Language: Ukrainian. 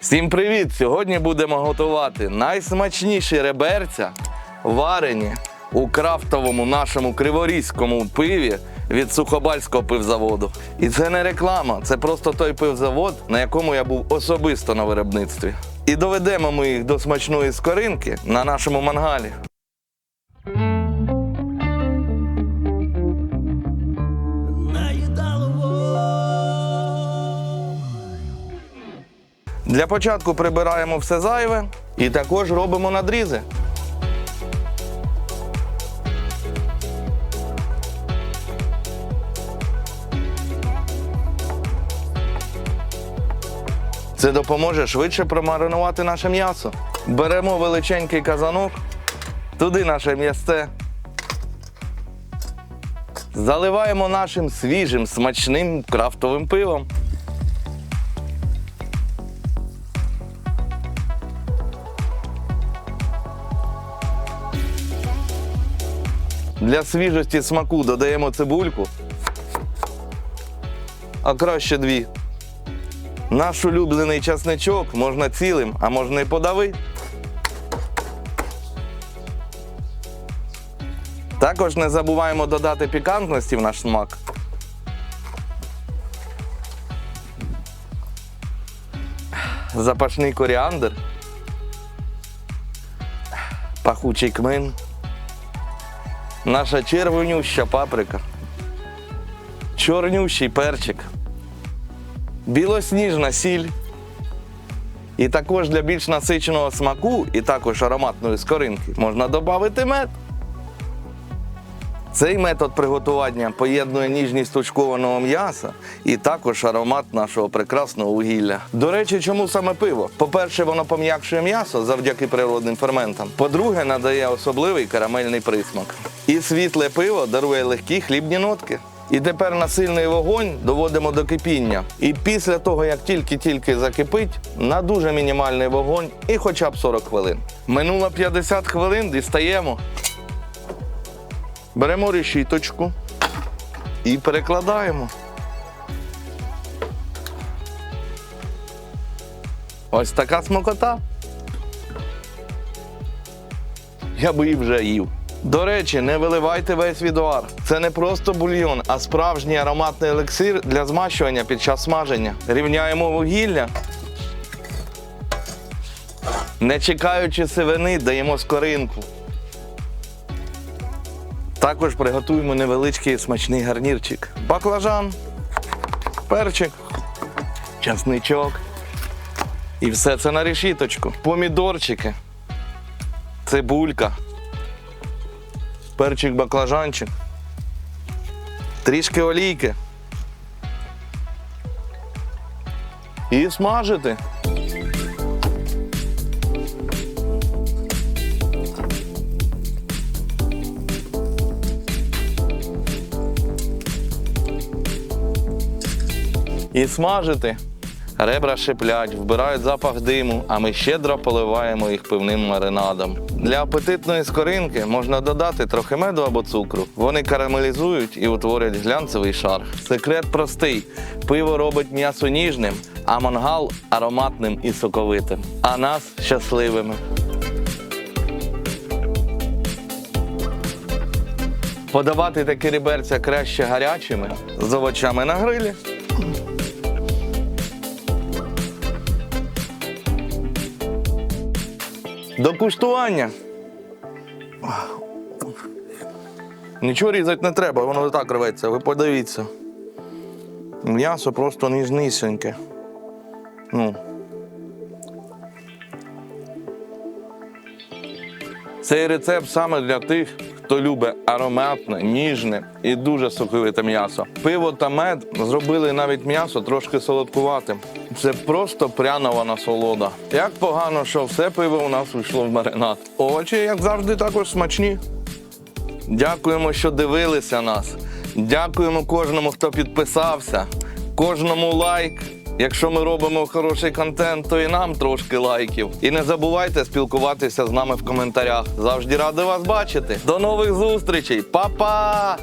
Всім привіт! Сьогодні будемо готувати найсмачніші реберця, варені у крафтовому нашому криворізькому пиві від Сухобальського пивзаводу. І це не реклама, це просто той пивзавод, на якому я був особисто на виробництві. І доведемо ми їх до смачної скоринки на нашому мангалі. Для початку прибираємо все зайве і також робимо надрізи. Це допоможе швидше промаринувати наше м'ясо. Беремо величенький казанок, туди наше м'ясце. Заливаємо нашим свіжим смачним крафтовим пивом. Для свіжості смаку додаємо цибульку, а краще дві. Наш улюблений часничок можна цілим, а можна і подавити. Також не забуваємо додати пікантності в наш смак. Запашний коріандр, пахучий кмин, наша червонюща паприка, чорнющий перчик, білосніжна сіль. І також для більш насиченого смаку і також ароматної скоринки можна додати мед. Цей метод приготування поєднує ніжність тушкованого м'яса і також аромат нашого прекрасного вугілля. До речі, чому саме пиво? По-перше, воно пом'якшує м'ясо завдяки природним ферментам. По-друге, надає особливий карамельний присмак. І світле пиво дарує легкі хлібні нотки. І тепер на сильний вогонь доводимо до кипіння. І після того, як тільки-тільки закипить, на дуже мінімальний вогонь і хоча б 40 хвилин. Минуло 50 хвилин, дістаємо. Беремо решіточку і перекладаємо. Ось така смакота. Я би її вже їв. До речі, не виливайте весь відвар. Це не просто бульйон, а справжній ароматний елексир для змащування під час смаження. Рівняємо вугілля. Не чекаючи сивини, даємо скоринку. Також приготуємо невеличкий смачний гарнірчик. Баклажан, перчик, часничок. І все це на решіточку. Помідорчики, цибулька, перчик баклажанчик, трішки олійки. І смажити. і смажити. Ребра шиплять, вбирають запах диму, а ми щедро поливаємо їх пивним маринадом. Для апетитної скоринки можна додати трохи меду або цукру. Вони карамелізують і утворять глянцевий шар. Секрет простий: пиво робить м'ясо ніжним, а мангал ароматним і соковитим. А нас щасливими. Подавати такі реберця краще гарячими з овочами на грилі. До куштування. Нічого різати не треба, воно і так рветься, ви подивіться. М'ясо просто ніжнісіньке. Ну. Цей рецепт саме для тих, хто любить ароматне, ніжне і дуже соковите м'ясо. Пиво та мед зробили навіть м'ясо трошки солодкуватим. Це просто прянова насолода. Як погано, що все пиво у нас вийшло в маринад. Овочі, як завжди, також смачні. Дякуємо, що дивилися нас. Дякуємо кожному, хто підписався, кожному лайк Якщо ми робимо хороший контент, то і нам трошки лайків. І не забувайте спілкуватися з нами в коментарях. Завжди радий вас бачити. До нових зустрічей, Па-па!